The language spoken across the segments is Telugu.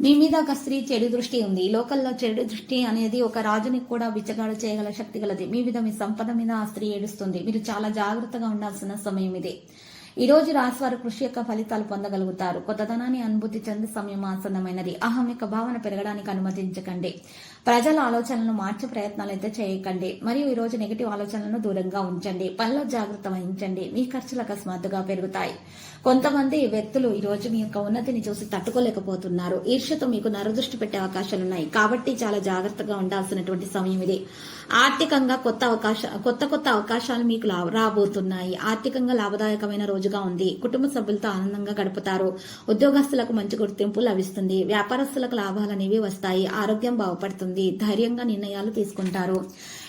మీ మీద ఒక స్త్రీ చెడు దృష్టి ఉంది. ఈ లోకల్లో చెడు దృష్టి అనేది ఒక రాజుని కూడా బిచ్చగాడు చేయగల శక్తి గలది. మీ మీద మీ సంపద మీద ఆ స్త్రీ ఏడుస్తుంది. మీరు చాలా జాగ్రత్తగా ఉండాల్సిన సమయం ఇది. ఈ రోజు రాశి వారు కృషి యొక్క ఫలితాలు పొందగలుగుతారు. కొత్తదనాన్ని అనుభూతి చెందే సమయం ఆసన్నమైనది. అహం యొక్క భావన పెరగడానికి అనుమతించకండి. ప్రజల ఆలోచనలను మార్చే ప్రయత్నాలు అయితే చేయకండి. మరియు ఈ రోజు నెగిటివ్ ఆలోచనలను దూరంగా ఉంచండి. పనిలో జాగ్రత్త వహించండి. మీ ఖర్చులు అకస్మాత్తుగా పెరుగుతాయి. కొంతమంది వ్యక్తులు ఈ రోజు మీ యొక్క ఉన్నతిని చూసి తట్టుకోలేకపోతున్నారు. ఈర్ష్యతో మీకు నరదృష్టి పెట్టే అవకాశాలున్నాయి కాబట్టి చాలా జాగ్రత్తగా ఉండాల్సినటువంటి సమయం ఇది. ఆర్థికంగా కొత్త అవకాశ కొత్త కొత్త అవకాశాలు మీకు లా- రాబోతున్నాయి. ఆర్థికంగా లాభదాయకమైన రోజు రోజుగా ఉంది. కుటుంబ సభ్యులతో ఆనందంగా గడుపుతారు. ఉద్యోగస్తులకు మంచి గుర్తింపు లభిస్తుంది. వ్యాపారస్తులకు లాభాలు అనేవి వస్తాయి. ఆరోగ్యం బాగుపడుతుంది. ధైర్యంగా నిర్ణయాలు తీసుకుంటారు.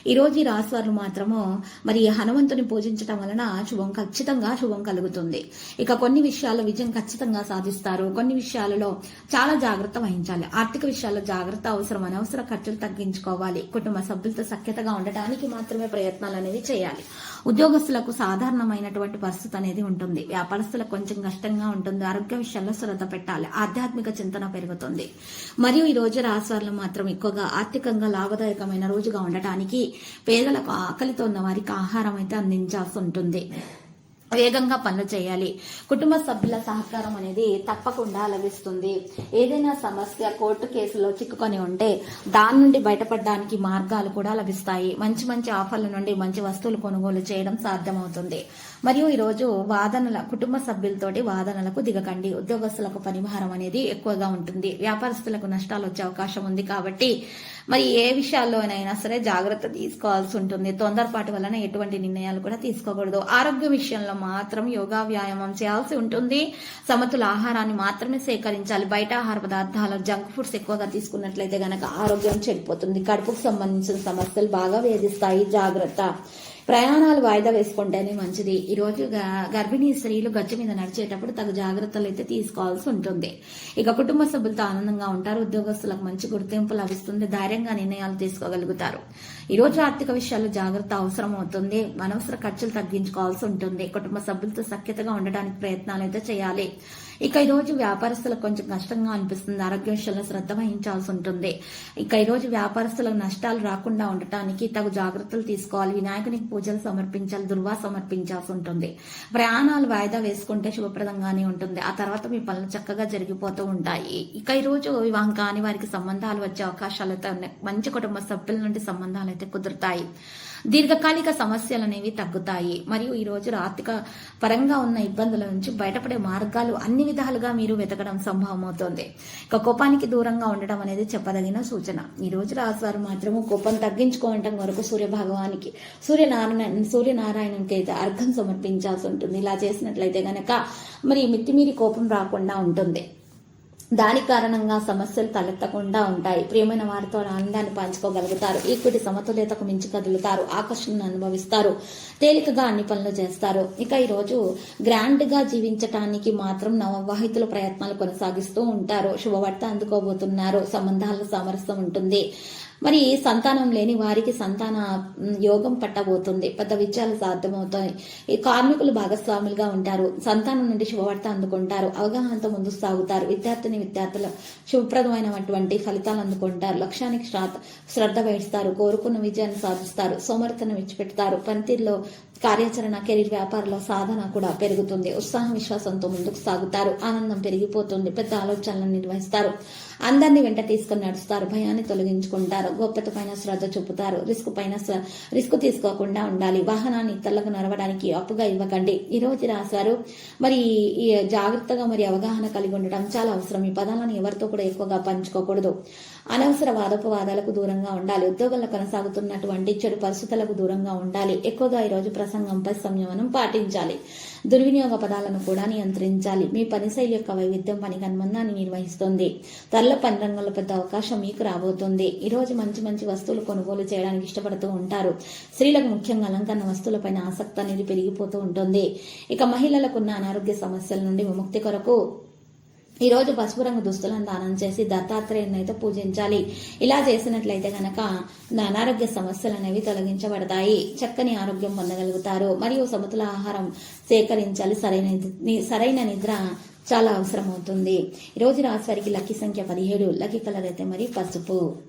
ఈ రోజు ఈ రాశి వారు మాత్రము మరి హనుమంతుని పూజించడం వలన శుభం ఖచ్చితంగా శుభం కలుగుతుంది. ఇక కొన్ని విషయాల్లో విజయం ఖచ్చితంగా సాధిస్తారు. కొన్ని విషయాలలో చాలా జాగ్రత్త వహించాలి. ఆర్థిక విషయాల్లో జాగ్రత్త అవసరం అనవసర ఖర్చులు తగ్గించుకోవాలి. కుటుంబ సభ్యులతో సఖ్యతగా ఉండటానికి మాత్రమే ప్రయత్నాలు అనేవి చేయాలి. ఉద్యోగస్తులకు సాధారణమైనటువంటి పరిస్థితి అనేది ఉంటుంది. వ్యాపారస్తులకు కొంచెం కష్టంగా ఉంటుంది. ఆరోగ్య విషయాల్లో శ్రద్ధ పెట్టాలి. ఆధ్యాత్మిక చింతన పెరుగుతుంది. మరియు ఈ రోజు రాశివారులు మాత్రం ఎక్కువగా ఆర్థికంగా లాభదాయకమైన రోజుగా ఉండటానికి పేదలకు ఆకలితో ఉన్న వారికి ఆహారం అయితే అందించాల్సి ఉంటుంది. వేగంగా పనులు చేయాలి. కుటుంబ సభ్యుల సహకారం అనేది తప్పకుండా లభిస్తుంది. ఏదైనా సమస్య కోర్టు కేసులో చిక్కుకొని ఉంటే దాని నుండి బయటపడడానికి మార్గాలు కూడా లభిస్తాయి. మంచి మంచి ఆఫర్ల నుండి మంచి వస్తువులు కొనుగోలు చేయడం సాధ్యమవుతుంది. మరియు ఈరోజు వాదనల కుటుంబ సభ్యులతోటి వాదనలకు దిగకండి. ఉద్యోగస్తులకు పరిహారం అనేది ఎక్కువగా ఉంటుంది. వ్యాపారస్తులకు నష్టాలు వచ్చే అవకాశం ఉంది కాబట్టి మరి ఏ విషయాల్లోనైనా సరే జాగ్రత్త తీసుకోవాల్సి ఉంటుంది. తొందరపాటు వలన ఎటువంటి నిర్ణయాలు కూడా తీసుకోకూడదు. ఆరోగ్య విషయంలో మాత్రం యోగా వ్యాయామం చేయాల్సి ఉంటుంది. సమతుల ఆహారాన్ని మాత్రమే సేకరించాలి. బయట ఆహార పదార్థాలు జంక్ ఫుడ్స్ ఎక్కువగా తీసుకున్నట్లయితే గనక ఆరోగ్యం చెడిపోతుంది. కడుపుకు సంబంధించిన సమస్యలు బాగా వేధిస్తాయి. జాగ్రత్త. ప్రయాణాలు వాయిదా వేసుకుంటేనే మంచిది. ఈ రోజు గ- గర్భిణీ స్త్రీలు గచ్చు మీద నడిచేటప్పుడు తగు జాగ్రత్తలు అయితే తీసుకోవాల్సి ఉంటుంది. ఇక కుటుంబ సభ్యులతో ఆనందంగా ఉంటారు. ఉద్యోగస్తులకు మంచి గుర్తింపు లభిస్తుంది. ధైర్యంగా నిర్ణయాలు తీసుకోగలుగుతారు. ఈ రోజు ఆర్థిక విషయాల్లో జాగ్రత్త అవసరం అవుతుంది. అనవసర ఖర్చులు తగ్గించుకోవాల్సి ఉంటుంది. కుటుంబ సభ్యులతో సఖ్యతగా ఉండడానికి ప్రయత్నాలు అయితే చేయాలి. ఇక ఈ రోజు వ్యాపారస్తులకు కొంచెం కష్టంగా అనిపిస్తుంది. ఆరోగ్య విషయంలో శ్రద్ధ వహించాల్సి ఉంటుంది. ఇక ఈరోజు వ్యాపారస్తులకు నష్టాలు రాకుండా ఉండటానికి తగు జాగ్రత్తలు తీసుకోవాలి. వినాయకునికి పూజలు సమర్పించాలి దుర్వా సమర్పించాల్సి ఉంటుంది. ప్రయాణాలు వాయిదా వేసుకుంటే శుభప్రదంగానే ఉంటుంది. ఆ తర్వాత మీ పనులు చక్కగా జరిగిపోతూ ఉంటాయి. ఇక ఈ రోజు వివాహం కాని వారికి సంబంధాలు వచ్చే అవకాశాలు అయితే ఉన్నాయి. మంచి కుటుంబ సభ్యుల నుండి సంబంధాలు అయితే కుదురుతాయి. దీర్ఘకాలిక సమస్యలు అనేవి తగ్గుతాయి. మరియు ఈ రోజు ఆర్థిక పరంగా ఉన్న ఇబ్బందుల నుంచి బయటపడే మార్గాలు అన్ని విధాలుగా మీరు వెతకడం సంభవమవుతోంది. ఇక కోపానికి దూరంగా ఉండడం అనేది చెప్పదగిన సూచన. ఈ రోజు రాశివారు మాత్రము కోపం తగ్గించుకోవటం వరకు సూర్య భగవానికి సూర్యనారాయణ సూర్యనారాయణకి అయితే అర్ఘం సమర్పించాల్సి ఉంటుంది. ఇలా చేసినట్లయితే గనక మరి మితిమీరి కోపం రాకుండా ఉంటుంది. దాని కారణంగా సమస్యలు తలెత్తకుండా ఉంటాయి. ప్రియమైన వారితో ఆనందాన్ని పంచుకోగలుగుతారు. ఈక్విటీ సమతుల్యతకు మించి కదులుతారు. ఆకర్షణను అనుభవిస్తారు. తేలికగా అన్ని పనులు చేస్తారు. ఇక ఈ రోజు గ్రాండ్గా జీవించటానికి మాత్రం నవవాహితుల ప్రయత్నాలు కొనసాగిస్తూ ఉంటారు. శుభవార్త అందుకోబోతున్నారు. సంబంధాల సామరస్యం ఉంటుంది. మరి సంతానం లేని వారికి సంతాన యోగం పట్టబోతుంది. పెద్ద విజయాలు సాధ్యమవుతాయి. ఈ కార్మికులు భాగస్వాములుగా ఉంటారు. సంతానం నుండి శుభవార్త అందుకుంటారు. అవగాహనతో ముందుకు సాగుతారు. విద్యార్థిని విద్యార్థులు శుభప్రదమైనటువంటి ఫలితాలు అందుకుంటారు. లక్ష్యానికి శ్రాద్ధ శ్రద్ధ వహిస్తారు. కోరుకున్న విజయాన్ని సాధిస్తారు. సోమరితనం విడిచిపెడతారు. పనితీరులో కార్యాచరణ కెరీర్ వ్యాపారంలో సాధన కూడా పెరుగుతుంది. ఉత్సాహం విశ్వాసంతో ముందుకు సాగుతారు. ఆనందం పెరిగిపోతుంది. పెద్ద ఆలోచనలను నిర్వహిస్తారు. అందరినీ వెంట తీసుకుని నడుస్తారు. భయాన్ని తొలగించుకుంటారు. గోప్యత పైన శ్రద్ధ చూపుతారు. రిస్క్ పైన రిస్క్ తీసుకోకుండా ఉండాలి. వాహనాన్ని ఇతరులకు నడవడానికి అప్పుగా ఇవ్వకండి. ఈ రోజు రాశారు. మరి ఈ జాగ్రత్తగా మరి అవగాహన కలిగి ఉండటం చాలా అవసరం. ఈ పదాలను ఎవరితో కూడా ఎక్కువగా పంచుకోకూడదు. అనవసర వాదోపవాదాలకు దూరంగా ఉండాలి. ఉద్యోగంలో కొనసాగుతున్నటువంటి చెడు పరిస్థితులకు దూరంగా ఉండాలి. ఎక్కువగా ఈ రోజు ప్రసంగంపై సంయమనం పాటించాలి. దుర్వినియోగ పదాలను కూడా నియంత్రించాలి. మీ పని శైలి యొక్క వైవిధ్యం పనికి అనుబంధాన్ని నిర్వహిస్తుంది. ధరల పని రంగంలో పెద్ద అవకాశం మీకు రాబోతుంది. ఈ రోజు మంచి మంచి వస్తువులు కొనుగోలు చేయడానికి ఇష్టపడుతూ ఉంటారు. స్త్రీలకు ముఖ్యంగా అలంకరణ వస్తువులపైన ఆసక్తి అనేది పెరిగిపోతూ ఉంటుంది. ఇక మహిళలకు ఉన్న అనారోగ్య సమస్యల నుండి విముక్తి కొరకు ఈ రోజు పసుపు రంగు దుస్తులను దానం చేసి దత్తాత్రేయుని అయితే పూజించాలి. ఇలా చేసినట్లయితే గనక అనారోగ్య సమస్యలు అనేవి తొలగించబడతాయి. చక్కని ఆరోగ్యం పొందగలుగుతారు. మరియు సమతుల ఆహారం సేకరించాలి. సరైన సరైన నిద్ర చాలా అవసరం అవుతుంది ఈ రోజు రాశి వారికి లక్కీ సంఖ్య పదిహేడు. లక్కీ కలర్ అయితే మరి పసుపు.